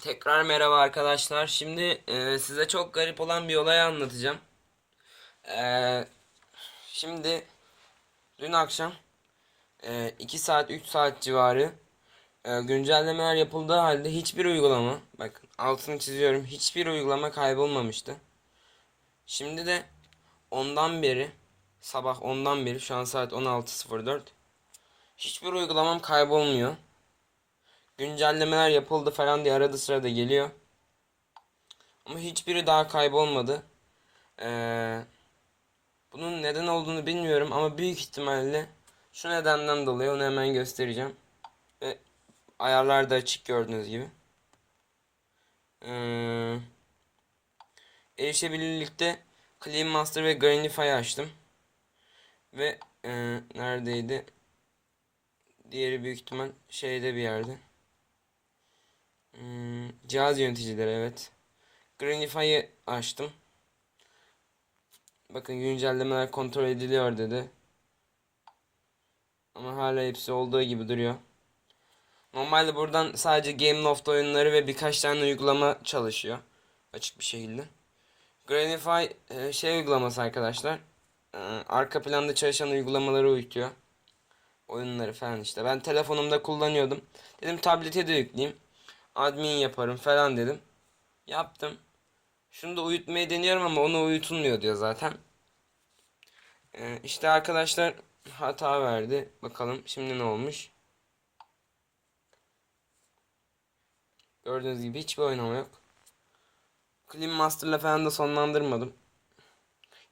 Tekrar merhaba arkadaşlar. Şimdi e, size çok garip olan bir olay anlatacağım. E, şimdi dün akşam 2 saat 3 saat civarı e, güncellemeler yapıldığı halde hiçbir uygulama bakın altını çiziyorum hiçbir uygulama kaybolmamıştı. Şimdi de ondan beri sabah ondan beri şu an saat 16.04 hiçbir uygulamam kaybolmuyor. Güncellemeler yapıldı falan diye arada sırada geliyor. Ama hiçbiri daha kaybolmadı. Ee, bunun neden olduğunu bilmiyorum ama büyük ihtimalle şu nedenden dolayı onu hemen göstereceğim. Ve ayarlar da açık gördüğünüz gibi. Ee, erişebilirlikte Clean Master ve Granify açtım. Ve e, neredeydi? Diğeri büyük ihtimal şeyde bir yerde. Hmm, cihaz yöneticileri evet. Granify'ı açtım. Bakın güncellemeler kontrol ediliyor dedi. Ama hala hepsi olduğu gibi duruyor. Normalde buradan sadece Gameloft oyunları ve birkaç tane uygulama çalışıyor. Açık bir şekilde. Granify e, şey uygulaması arkadaşlar. E, Arka planda çalışan uygulamaları uyutuyor. Oyunları falan işte. Ben telefonumda kullanıyordum. Dedim tablete de yükleyeyim admin yaparım falan dedim. Yaptım. Şunu da uyutmayı deniyorum ama onu uyutulmuyor diyor zaten. Ee, işte arkadaşlar hata verdi. Bakalım şimdi ne olmuş. Gördüğünüz gibi hiçbir oynama yok. Clean Master'la falan da sonlandırmadım.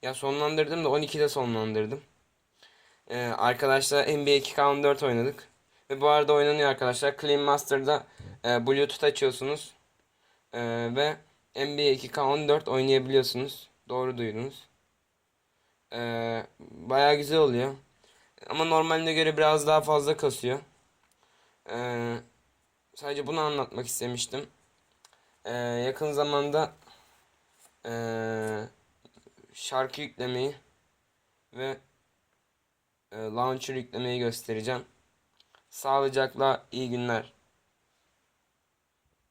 Ya sonlandırdım da 12'de sonlandırdım. Ee, arkadaşlar NBA 2K14 oynadık. Ve bu arada oynanıyor arkadaşlar. Clean Master'da e, Bluetooth açıyorsunuz. E, ve NBA 2K14 oynayabiliyorsunuz. Doğru duydunuz. E, Baya güzel oluyor. Ama normaline göre biraz daha fazla kasıyor. E, sadece bunu anlatmak istemiştim. E, yakın zamanda e, şarkı yüklemeyi ve e, launcher yüklemeyi göstereceğim. Sağlıcakla iyi günler.